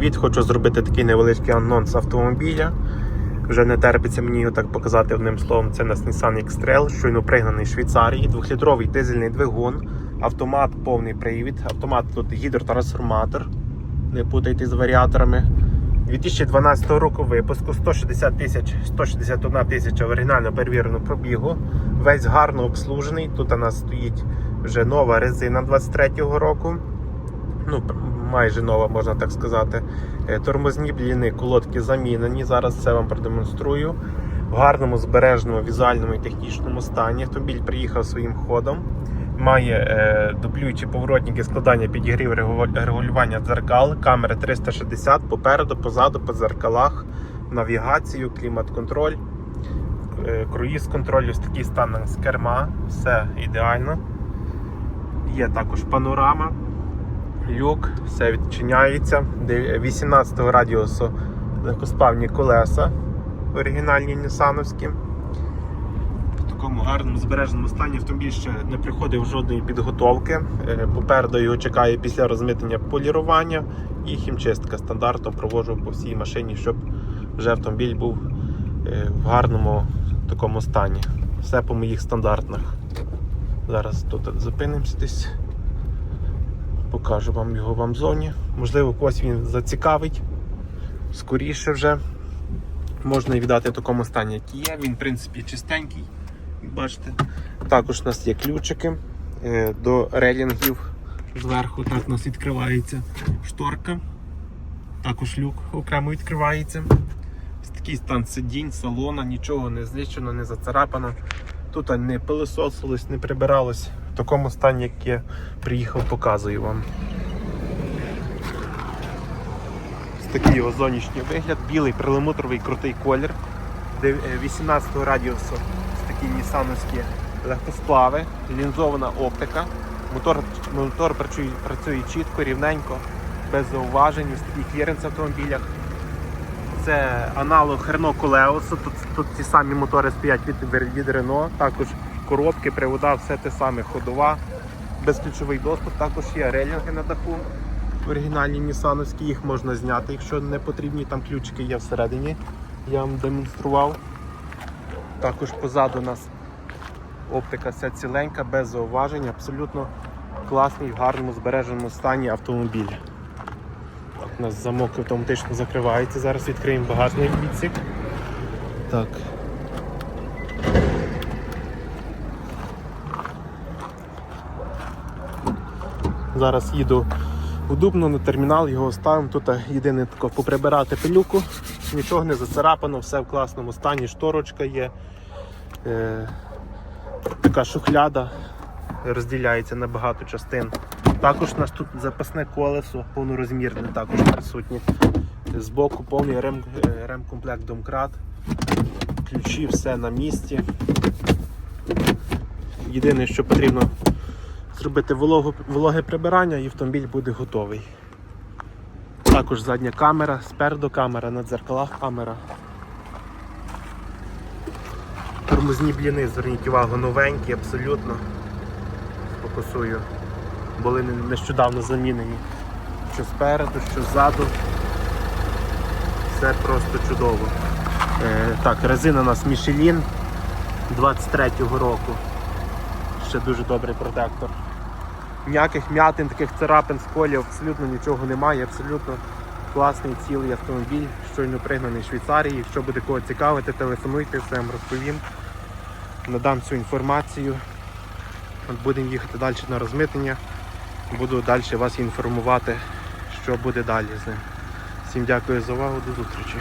привіт! Хочу зробити такий невеличкий анонс автомобіля. Вже не терпиться мені його так показати одним словом. Це у нас Nissan X-Trail, щойно пригнаний з Швейцарії, двохлітровий дизельний двигун, автомат повний привід, автомат тут гідротрансформатор. Не путайте з варіаторами. 2012 року випуску 160 тисяч 161 тисяча оригінально перевіреного пробігу. Весь гарно обслужений. Тут у нас стоїть вже нова резина 23-го року ну, майже нова, можна так сказати. Е, Тормозні бліни, колодки замінені. Зараз це вам продемонструю. В гарному збереженому візуальному і технічному стані. Автомобіль приїхав своїм ходом. Має е, дублюючі поворотники складання підігрів регулювання дзеркал, камери 360 попереду, позаду, по дзеркалах, навігацію, клімат-контроль, е, круїз-контроль, ось такий стан з керма, все ідеально. Є також панорама люк, все відчиняється. Де- 18 радіусу легкосплавні колеса оригінальні нісановські. В такому гарному збереженому стані автомобіль ще не приходив жодної підготовки. Е, Попереду його чекає після розмитнення полірування і хімчистка. Стандартно проводжу по всій машині, щоб вже автомобіль був е, в гарному такому стані. Все по моїх стандартах. Зараз тут зупинимося десь. Покажу вам його в Амзоні. Можливо, когось він зацікавить. Скоріше вже. Можна і віддати в такому стані, як є. Він, в принципі, чистенький. Бачите. Також у нас є ключики е, до релінгів. Зверху так у нас відкривається шторка. Також люк окремо відкривається. Такий стан сидінь, салона, нічого не знищено, не зацарапано. Тут не пилисосилось, не прибиралось. В такому стані, як я приїхав, показую вам. Ось такий його зовнішній вигляд, білий перламутровий крутий колір. Е, 18 радіусу ось такі нісановські легкосплави, лінзована оптика. Мотор, мотор працює, працює чітко, рівненько, без зауважень, ось такий кліренс в автомобілях. Це аналог Renault Coleos. Тут, тут ті самі мотори стоять від, від Renault. Також коробки, привода, все те саме ходова. Безключовий доступ. Також є релінги на даху. Оригінальні нісановські, їх можна зняти, якщо не потрібні. Там ключики є всередині. Я вам демонстрував. Також позаду у нас оптика вся ціленька, без зауважень, абсолютно класний, в гарному збереженому стані автомобіль. У нас замок автоматично закривається. Зараз відкриємо багажний відсік. Так. Зараз їду у Дубно на термінал, його ставимо. Тут єдине тако поприбирати пилюку, нічого не зацарапано, все в класному стані, шторочка є. Е, така шухляда розділяється на багато частин. Також у нас тут запасне колесо, повнорозмірне також присутнє. Збоку повний рем, е, ремкомплект домкрат. Ключі, все на місці. Єдине, що потрібно зробити вологу, вологе прибирання і автомобіль буде готовий. Також задня камера, спереду камера, на дзеркалах камера. Тормозні бліни, зверніть увагу, новенькі, абсолютно. Фокусую. Були нещодавно замінені. Що спереду, що ззаду. Все просто чудово. Е, так, резина у нас Michelin 23-го року. Ще дуже добрий протектор. Ніяких м'ятин, таких царапин, сколів, абсолютно нічого немає. Абсолютно класний цілий автомобіль, щойно пригнаний з Швейцарії. Якщо буде кого цікавити, телефонуйте, все вам розповім. Надам всю інформацію. Будемо їхати далі на розмитнення. Буду далі вас інформувати, що буде далі з ним. Всім дякую за увагу, до зустрічі.